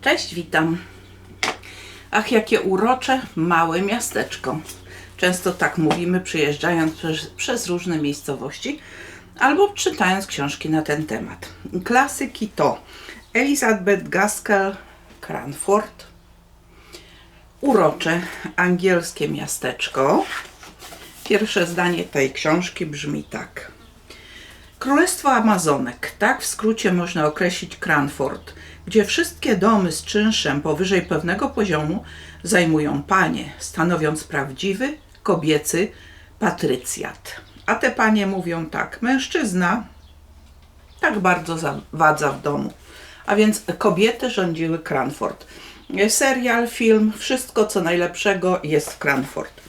Cześć, witam. Ach, jakie urocze, małe miasteczko. Często tak mówimy, przyjeżdżając przez, przez różne miejscowości albo czytając książki na ten temat. Klasyki to Elizabeth Gaskell Cranford, urocze angielskie miasteczko. Pierwsze zdanie tej książki brzmi tak. Królestwo Amazonek, tak w skrócie można określić Cranford, gdzie wszystkie domy z czynszem powyżej pewnego poziomu zajmują panie, stanowiąc prawdziwy, kobiecy patrycjat. A te panie mówią tak, mężczyzna tak bardzo zawadza w domu. A więc kobiety rządziły Cranford. Serial, film, wszystko co najlepszego jest w Cranford.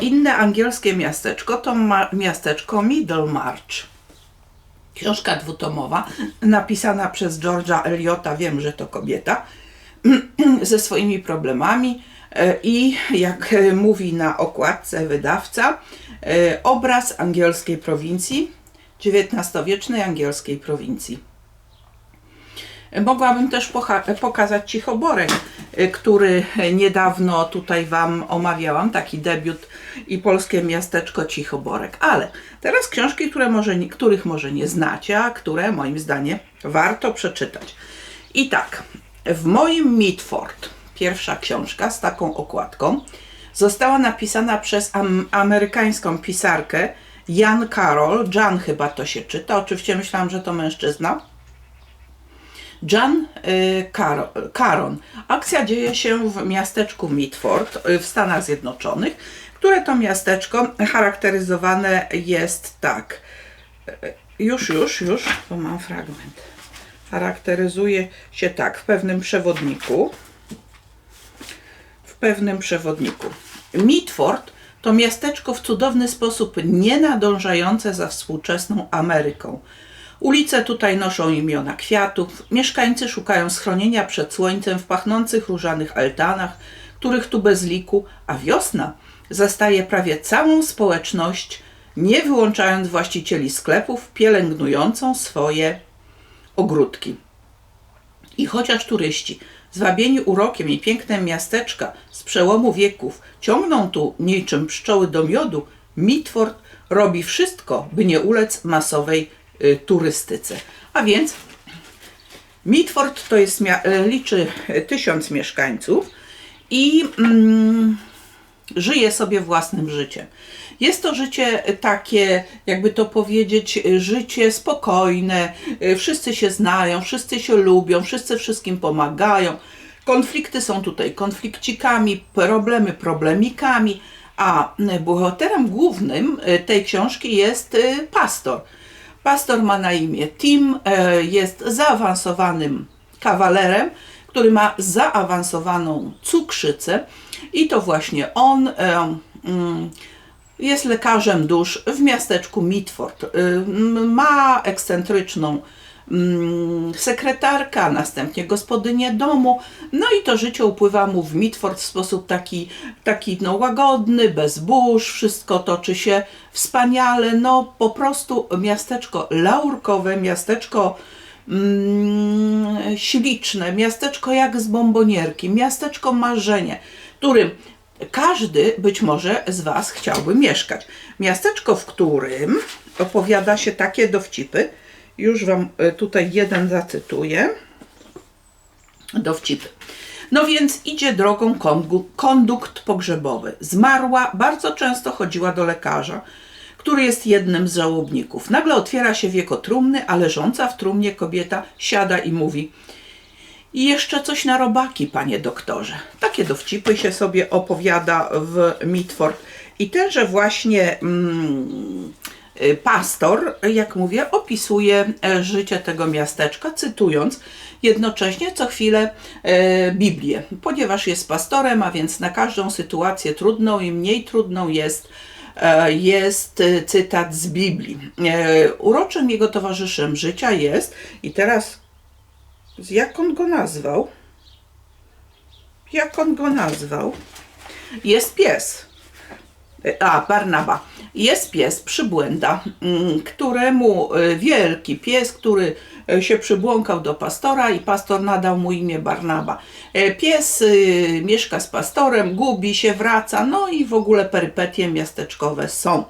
Inne angielskie miasteczko to miasteczko Middlemarch. Książka dwutomowa, napisana przez George'a Eliota, wiem, że to kobieta, ze swoimi problemami e, i jak e, mówi na okładce wydawca, e, obraz angielskiej prowincji, XIX-wiecznej angielskiej prowincji. Mogłabym też pokazać Cichoborek, y, który niedawno tutaj Wam omawiałam, taki debiut i polskie miasteczko Cichoborek. Ale teraz książki, które może, których może nie znacie, a które moim zdaniem warto przeczytać. I tak, w moim Mitford, pierwsza książka z taką okładką, została napisana przez am amerykańską pisarkę Jan Carroll. Jan chyba to się czyta, oczywiście myślałam, że to mężczyzna Jan y, Caron. Akcja dzieje się w miasteczku Mitford y, w Stanach Zjednoczonych, które to miasteczko charakteryzowane jest tak. Y, już, już, już, bo mam fragment. Charakteryzuje się tak w pewnym przewodniku. W pewnym przewodniku. Mitford to miasteczko w cudowny sposób nienadążające za współczesną Ameryką. Ulice tutaj noszą imiona kwiatów, mieszkańcy szukają schronienia przed słońcem w pachnących różanych altanach, których tu bez liku, a wiosna zastaje prawie całą społeczność, nie wyłączając właścicieli sklepów, pielęgnującą swoje ogródki. I chociaż turyści, zwabieni urokiem i pięknem miasteczka z przełomu wieków, ciągną tu niczym pszczoły do miodu, Mitford robi wszystko, by nie ulec masowej turystyce. A więc Mitford to jest, y, liczy tysiąc mieszkańców i mm, żyje sobie własnym życiem. Jest to życie takie, jakby to powiedzieć, życie spokojne, y, wszyscy się znają, wszyscy się lubią, wszyscy wszystkim pomagają. Konflikty są tutaj konflikcikami, problemy problemikami, a bohaterem głównym tej książki jest pastor Pastor ma na imię Tim, e, jest zaawansowanym kawalerem, który ma zaawansowaną cukrzycę i to właśnie on e, mm, jest lekarzem dusz w miasteczku Mitford. E, ma ekscentryczną sekretarka, następnie gospodynię domu. No i to życie upływa mu w Mitford w sposób taki, taki no, łagodny, bez burz, wszystko toczy się wspaniale. No po prostu miasteczko laurkowe, miasteczko mm, śliczne, miasteczko jak z bombonierki, miasteczko marzenie, którym każdy być może z Was chciałby mieszkać. Miasteczko, w którym opowiada się takie dowcipy, już Wam e, tutaj jeden zacytuję. Dowcipy. No więc idzie drogą kondukt pogrzebowy. Zmarła, bardzo często chodziła do lekarza, który jest jednym z żałobników. Nagle otwiera się wieko trumny, a leżąca w trumnie kobieta siada i mówi i jeszcze coś na robaki, panie doktorze. Takie dowcipy się sobie opowiada w Mitford. I tenże właśnie mm, pastor, jak mówię, opisuje e, życie tego miasteczka, cytując jednocześnie co chwilę e, Biblię, ponieważ jest pastorem, a więc na każdą sytuację trudną i mniej trudną jest e, jest cytat z Biblii. Uroczym jego towarzyszem życia jest, i teraz jak on go nazwał? Jak on go nazwał? Jest pies a Barnaba, jest pies przybłęda, mm, któremu y, wielki pies, który e, się przybłąkał do pastora i pastor nadał mu imię Barnaba. E, Pies y, mieszka z pastorem, gubi się, wraca, no i w ogóle perypetie miasteczkowe są.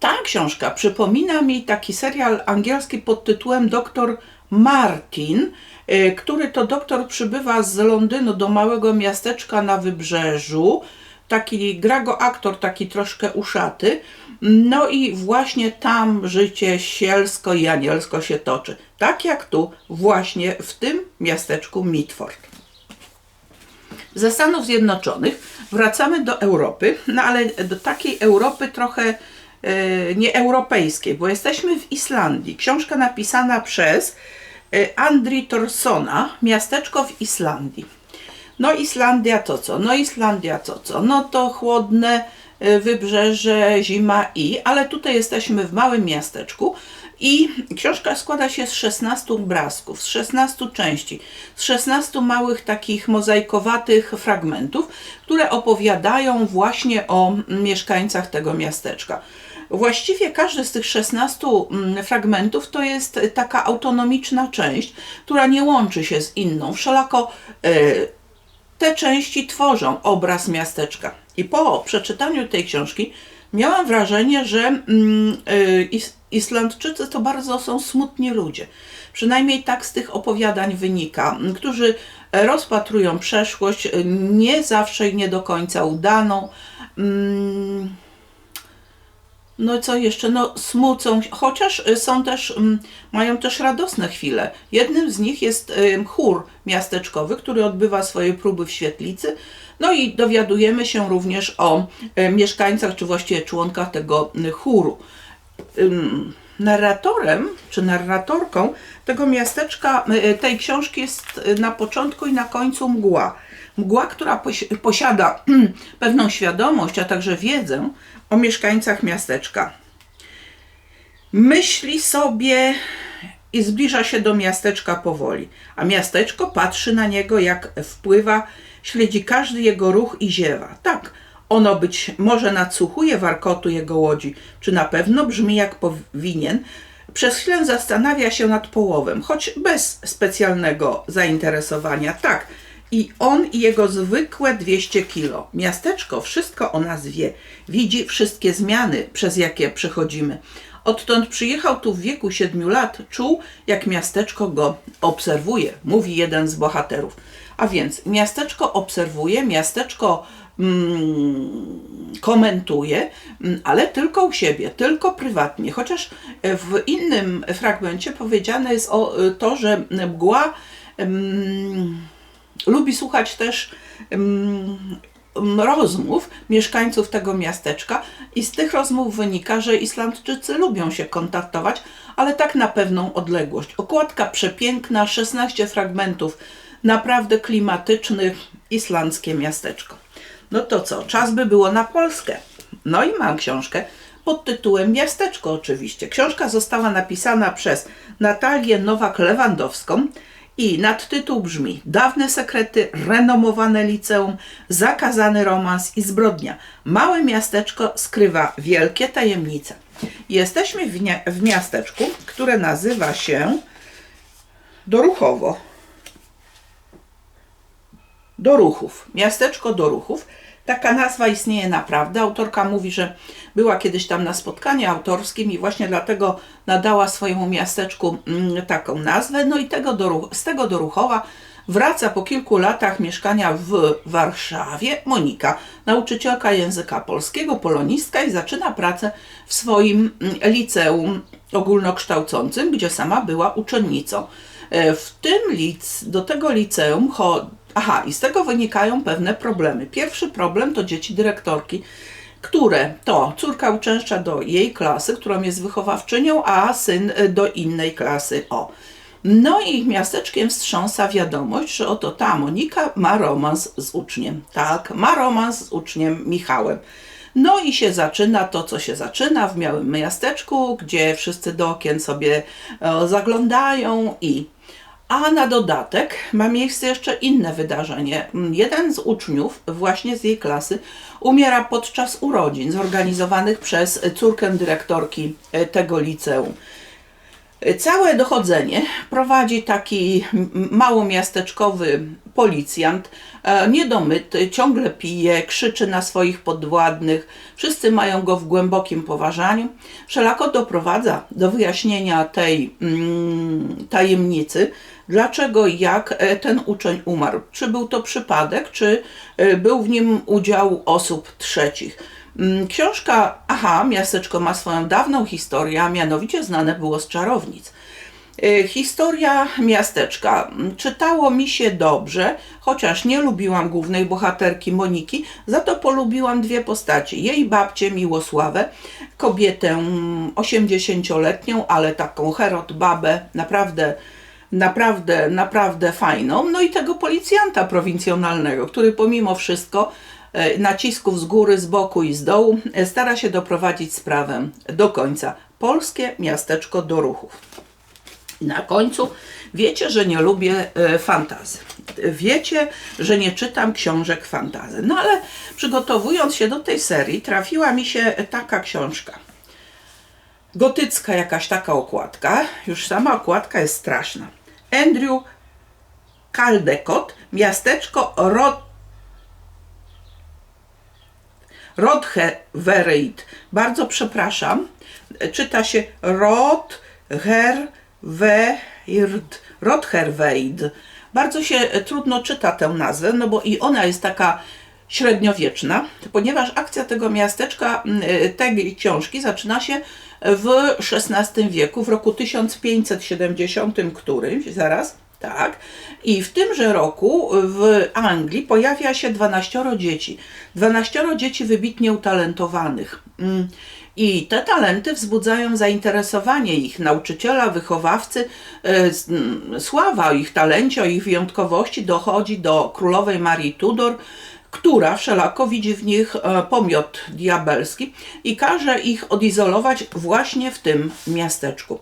Ta książka przypomina mi taki serial angielski pod tytułem Doktor Martin, e, który to doktor przybywa z Londynu do małego miasteczka na wybrzeżu. Taki gra go aktor, taki troszkę uszaty. No i właśnie tam życie sielsko i anielsko się toczy. Tak jak tu, właśnie w tym miasteczku Mitford. Ze Stanów Zjednoczonych wracamy do Europy, no ale do takiej Europy trochę e, nieeuropejskiej, bo jesteśmy w Islandii. Książka napisana przez e, Andri Torsona, miasteczko w Islandii. No Islandia to co? No Islandia to co? No to chłodne e, wybrzeże, zima i, ale tutaj jesteśmy w małym miasteczku i książka składa się z 16 obrazków, z 16 części, z 16 małych takich mozaikowatych fragmentów, które opowiadają właśnie o mieszkańcach tego miasteczka. Właściwie każdy z tych 16 mm, fragmentów to jest taka autonomiczna część, która nie łączy się z inną. Wszelako e, te części tworzą obraz miasteczka. I po przeczytaniu tej książki miałam wrażenie, że mm, y, Is- Islandczycy to bardzo są smutni ludzie. Przynajmniej tak z tych opowiadań wynika, którzy rozpatrują przeszłość, y, nie zawsze i nie do końca udaną. No co jeszcze? No smucą, chociaż y, są też, mm, mają też radosne chwile. Jednym z nich jest chór miasteczkowy, który odbywa swoje próby w świetlicy. No i dowiadujemy się również o y, mieszkańcach, czy właściwie członkach tego y, chóru. Narratorem, czy narratorką tego miasteczka, tej książki jest na początku i na końcu mgła. Mgła, która posi- posiada pewną świadomość, a także wiedzę o mieszkańcach miasteczka. Myśli sobie i zbliża się do miasteczka powoli, a miasteczko patrzy na niego, jak wpływa, śledzi każdy jego ruch i ziewa. Tak, ono być może nadsłuchuje warkotu jego łodzi, czy na pewno brzmi jak powinien. Przez chwilę zastanawia się nad połowem, choć bez specjalnego zainteresowania. Tak, i on i jego zwykłe 200 kilo. Miasteczko wszystko o nas wie. Widzi wszystkie zmiany, przez jakie przechodzimy. Odtąd przyjechał tu w wieku 7 lat, czuł, jak miasteczko go obserwuje, mówi jeden z bohaterów. A więc miasteczko obserwuje, miasteczko mm, komentuje, mm, ale tylko u siebie, tylko prywatnie. Chociaż w innym fragmencie powiedziane jest o y, to, że mgła. Mm, lubi słuchać też rozmów mieszkańców tego miasteczka i z tych rozmów wynika, że Islandczycy lubią się kontaktować, ale tak na pewną odległość. Okładka przepiękna, 16 fragmentów naprawdę klimatycznych, islandzkie miasteczko. No to co, czas by było na Polskę. No i mam książkę pod tytułem Miasteczko oczywiście. Książka została napisana przez Natalię Nowak-Lewandowską i nadtytuł brzmi Dawne sekrety, renomowane liceum, zakazany romans i zbrodnia. Małe miasteczko skrywa wielkie tajemnice. Jesteśmy w, w miasteczku, które nazywa się Doruchowo. Doruchów. Miasteczko Doruchów. Taka nazwa istnieje naprawdę. Autorka mówi, że była kiedyś tam na spotkaniu autorskim i właśnie dlatego nadała swojemu miasteczku mm, taką nazwę. No i tego Doruch, z tego Doruchowa wraca po kilku latach mieszkania w Warszawie Monika, nauczycielka języka polskiego, polonistka i zaczyna pracę w swoim mm, liceum ogólnokształcącym, gdzie sama była uczennicą. E, W tym lic, do tego liceum cho- Aha, i z tego wynikają pewne problemy. Pierwszy problem to dzieci dyrektorki, które to córka uczęszcza do jej klasy, którą jest wychowawczynią, a syn y, do innej klasy. O. No i miasteczkiem wstrząsa wiadomość, że oto ta Monika ma romans z uczniem. Tak, ma romans z uczniem Michałem. No i się zaczyna to, co się zaczyna w małym miasteczku, gdzie wszyscy do okien sobie e, zaglądają i a na dodatek ma miejsce jeszcze inne wydarzenie. Jeden z uczniów, właśnie z jej klasy, umiera podczas urodzin zorganizowanych przez córkę dyrektorki e, tego liceum. Całe dochodzenie prowadzi taki małomiasteczkowy policjant, e, niedomyty, ciągle pije, krzyczy na swoich podwładnych. Wszyscy mają go w głębokim poważaniu. Wszelako doprowadza do wyjaśnienia tej mm, tajemnicy, dlaczego i jak e, ten uczeń umarł. Czy był to przypadek, czy e, był w nim udział osób trzecich. Mm, Książka Aha, miasteczko ma swoją dawną historię, a mianowicie znane było z czarownic. Y, Historia miasteczka. Mm, Czytało mi się dobrze, chociaż nie lubiłam głównej bohaterki Moniki, za to polubiłam dwie postaci. Jej babcię Miłosławę, kobietę mm, 80-letnią, ale taką herot babę, naprawdę naprawdę, naprawdę fajną. No i tego policjanta prowincjonalnego, który pomimo wszystko e, nacisków z góry, z boku i z dołu e, stara się doprowadzić sprawę do końca. Polskie miasteczko do ruchów. Na końcu wiecie, że nie lubię e, fantazy. Wiecie, że nie czytam książek fantazy. No ale przygotowując się do tej serii, trafiła mi się taka książka. Gotycka jakaś taka okładka. Już sama okładka jest straszna. Andrew Caldecott, miasteczko Rod Rodhevereid. Bardzo przepraszam. Czyta się Rodherweird. Rodherweid. Bardzo się trudno czyta tę nazwę, no bo i ona jest taka średniowieczna, ponieważ akcja tego miasteczka, m, tej książki zaczyna się w XVI wieku, w roku 1570 którymś, zaraz, tak. I w tymże roku w Anglii pojawia się 12 dzieci. 12 dzieci wybitnie utalentowanych. Mm. I te talenty wzbudzają zainteresowanie ich nauczyciela, wychowawcy. E, mm, Sława o ich talencie, o ich wyjątkowości dochodzi do królowej Marii Tudor, która wszelako widzi w nich e, pomiot diabelski i każe ich odizolować właśnie w tym miasteczku.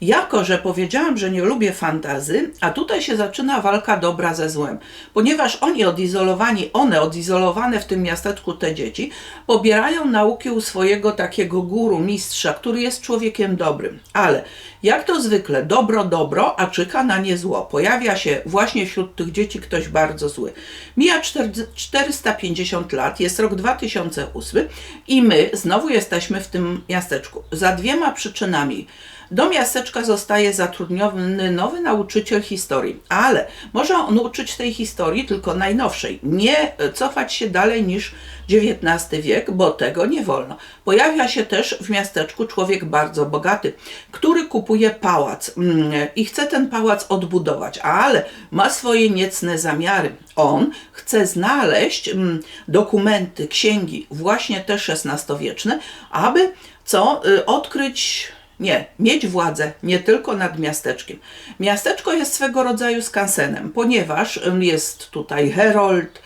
Jako, że powiedziałam, że nie lubię fantazy, a tutaj się zaczyna walka dobra ze złem, ponieważ oni odizolowani, one odizolowane w tym miasteczku, te dzieci, pobierają nauki u swojego takiego guru, mistrza, który jest człowiekiem dobrym. Ale jak to zwykle, dobro, dobro, a czyha na nie zło. Pojawia się właśnie wśród tych dzieci ktoś bardzo zły. Mija czter- 450 lat, jest rok 2008 i my znowu jesteśmy w tym miasteczku. Za dwiema przyczynami. Do miasteczka zostaje zatrudniony nowy nauczyciel historii, ale może on uczyć tej historii tylko najnowszej, nie cofać się dalej niż XIX wiek, bo tego nie wolno. Pojawia się też w miasteczku człowiek bardzo bogaty, który kupuje pałac mm, i chce ten pałac odbudować, ale ma swoje niecne zamiary. On chce znaleźć mm, dokumenty, księgi, właśnie te XVI-wieczne, aby co y, odkryć nie, mieć władzę nie tylko nad miasteczkiem. Miasteczko jest swego rodzaju skansenem, ponieważ jest tutaj herold,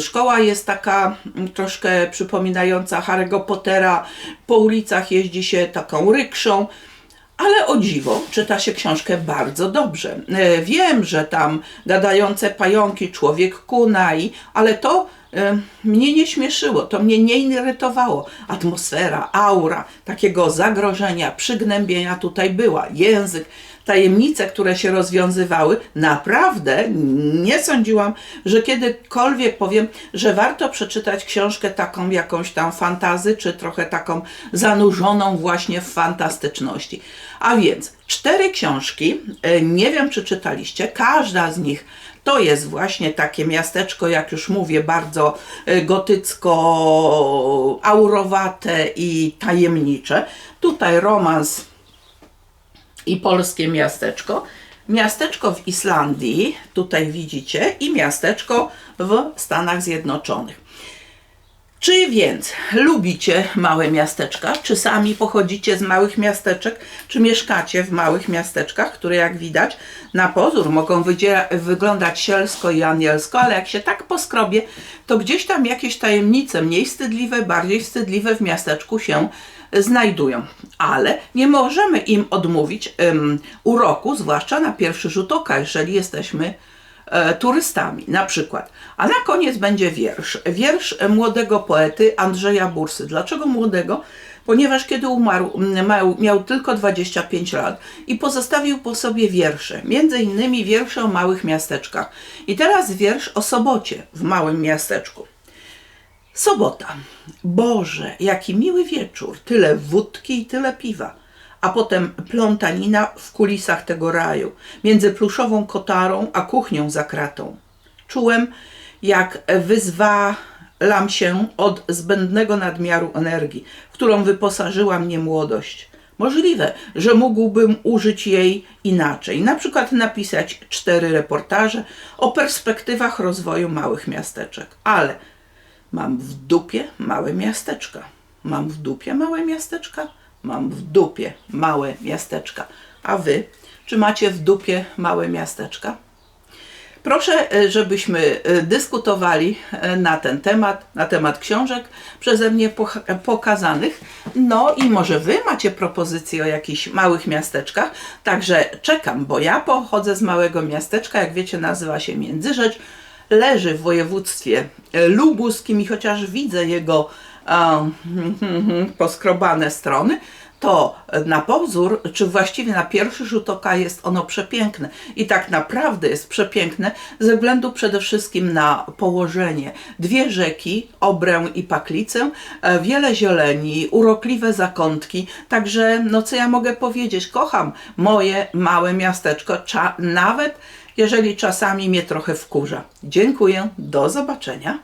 szkoła jest taka troszkę przypominająca Harry'ego Pottera, po ulicach jeździ się taką rykszą, ale o dziwo, czyta się książkę bardzo dobrze. E, Wiem, że tam gadające pająki, człowiek kunai, ale to e, mnie nie śmieszyło, to mnie nie irytowało. Atmosfera, aura takiego zagrożenia, przygnębienia tutaj była. Język, tajemnice, które się rozwiązywały, naprawdę nie sądziłam, że kiedykolwiek powiem, że warto przeczytać książkę taką jakąś tam fantazy, czy trochę taką zanurzoną właśnie w fantastyczności. A więc cztery książki, e, nie wiem czy czytaliście, każda z nich to jest właśnie takie miasteczko, jak już mówię, bardzo e, gotycko-aurowate i tajemnicze. Tutaj romans i polskie miasteczko. Miasteczko w Islandii, tutaj widzicie, i miasteczko w Stanach Zjednoczonych. Czy więc lubicie małe miasteczka? Czy sami pochodzicie z małych miasteczek? Czy mieszkacie w małych miasteczkach, które jak widać na pozór mogą wyglądać sielsko i anielsko, ale jak się tak poskrobie, to gdzieś tam jakieś tajemnice mniej wstydliwe, bardziej wstydliwe w miasteczku się znajdują. Ale nie możemy im odmówić ym, uroku, zwłaszcza na pierwszy rzut oka, jeżeli jesteśmy e, turystami na przykład. A na koniec będzie wiersz. Wiersz młodego poety Andrzeja Bursy. Dlaczego młodego? ponieważ kiedy umarł, miał, miał tylko 25 lat i pozostawił po sobie wiersze, między innymi wiersze o małych miasteczkach. I teraz wiersz o sobocie w małym miasteczku. Sobota. Boże, jaki miły wieczór. Tyle wódki i tyle piwa. A potem plątanina w kulisach tego raju, między pluszową kotarą a kuchnią za kratą. Czułem, jak wyzwalam się od zbędnego nadmiaru energii, w którą wyposażyła mnie młodość. Możliwe, że mógłbym użyć jej inaczej, na przykład napisać cztery reportaże o perspektywach rozwoju małych miasteczek, ale Mam w dupie małe miasteczka. Mam w dupie małe miasteczka? Mam w dupie małe miasteczka. A wy, czy macie w dupie małe miasteczka? Proszę, e, żebyśmy e, dyskutowali e, na ten temat, na temat książek przeze mnie pokazanych. No i może Wy macie propozycje o jakichś małych miasteczkach. Także czekam, bo ja pochodzę z małego miasteczka, jak wiecie, nazywa się Międzyrzecz. Leży w województwie lubuskim i chociaż widzę jego um, poskrobane strony, to na pozór, czy właściwie na pierwszy rzut oka jest ono przepiękne. I tak naprawdę jest przepiękne ze względu przede wszystkim na położenie. Dwie rzeki, Obrę i Paklicę, e, wiele zieleni, urokliwe zakątki. Także, no co ja mogę powiedzieć, kocham moje małe miasteczko, nawet jeżeli czasami mnie trochę wkurza. Dziękuję, do zobaczenia.